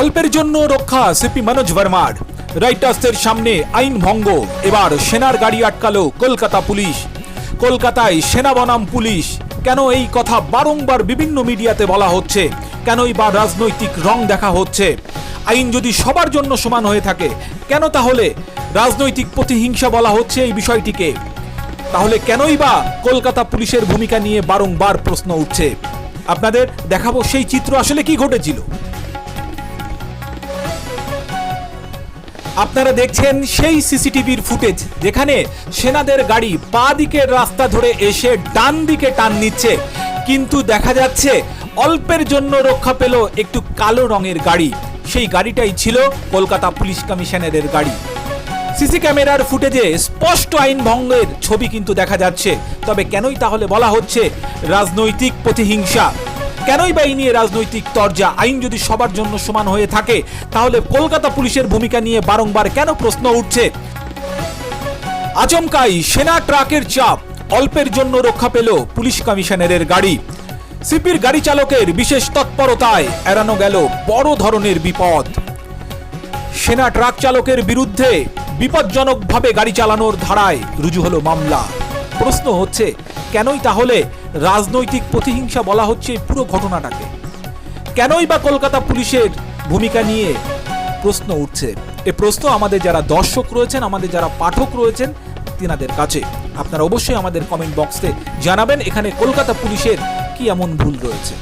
অল্পের জন্য রক্ষা সিপি মনোজ ভার্মার রাইটার্সের সামনে আইন ভঙ্গ। এবার সেনার গাড়ি আটকালো কলকাতা পুলিশ। কলকাতায় সেনা বনাম পুলিশ। কেন এই কথা বারংবার বিভিন্ন মিডিয়াতে বলা হচ্ছে? কেনই বা রাজনৈতিক রং দেখা হচ্ছে? আইন যদি সবার জন্য সমান হয়ে থাকে, কেন তাহলে রাজনৈতিক প্রতিহিংসা বলা হচ্ছে এই বিষয়টিকে? তাহলে কেনই বা কলকাতা পুলিশের ভূমিকা নিয়ে বারংবার প্রশ্ন উঠছে? আপনাদের দেখাবো সেই চিত্র আসলে কি ঘটেছিল। আপনারা দেখছেন সেই সিসিটিভির ফুটেজ, যেখানে সেনাদের গাড়ি পা দিকের রাস্তা ধরে এসে ডান দিকে টান নিচ্ছে। কিন্তু দেখা যাচ্ছে অল্পের জন্য রক্ষা পেল একটু কালো রঙের গাড়ি। সেই গাড়িটাই ছিল কলকাতা পুলিশ কমিশনারের গাড়ি। সিসি ক্যামেরার ফুটেজে স্পষ্ট আইন ভঙ্গের ছবি কিন্তু দেখা যাচ্ছে। তবে কেনই তাহলে বলা হচ্ছে রাজনৈতিক প্রতিহিংসা? কেনই বা এই নিয়ে রাজনৈতিক তরজা? আইন যদি সবার জন্য সমান হয়ে থাকে, তাহলে কলকাতা পুলিশের ভূমিকা নিয়ে বারংবার কেন প্রশ্ন উঠছে? আচমকাই সেনা ট্রাকের চাপ, অল্পের জন্য রক্ষা পেল পুলিশ কমিশনারের গাড়ি। সিপির গাড়ি চালকের বিশেষ তৎপরতায় এড়ানো গেল বড় ধরনের বিপদ। সেনা ট্রাক চালকের বিরুদ্ধে বিপজ্জনকভাবে গাড়ি চালানোর ধারায় রুজু হলো মামলা। প্রশ্ন হচ্ছে, কেনই তাহলে রাজনৈতিক প্রতিহিংসা বলা হচ্ছে পুরো ঘটনাটাকে? কেনই বা কলকাতা পুলিশের ভূমিকা নিয়ে প্রশ্ন উঠছে? এ প্রশ্ন আমাদের যারা দর্শক রয়েছেন, আমাদের যারা পাঠক রয়েছেন, তিনাদের কাছে। আপনারা অবশ্যই আমাদের কমেন্ট বক্সে জানাবেন, এখানে কলকাতা পুলিশের কি এমন ভুল রয়েছে।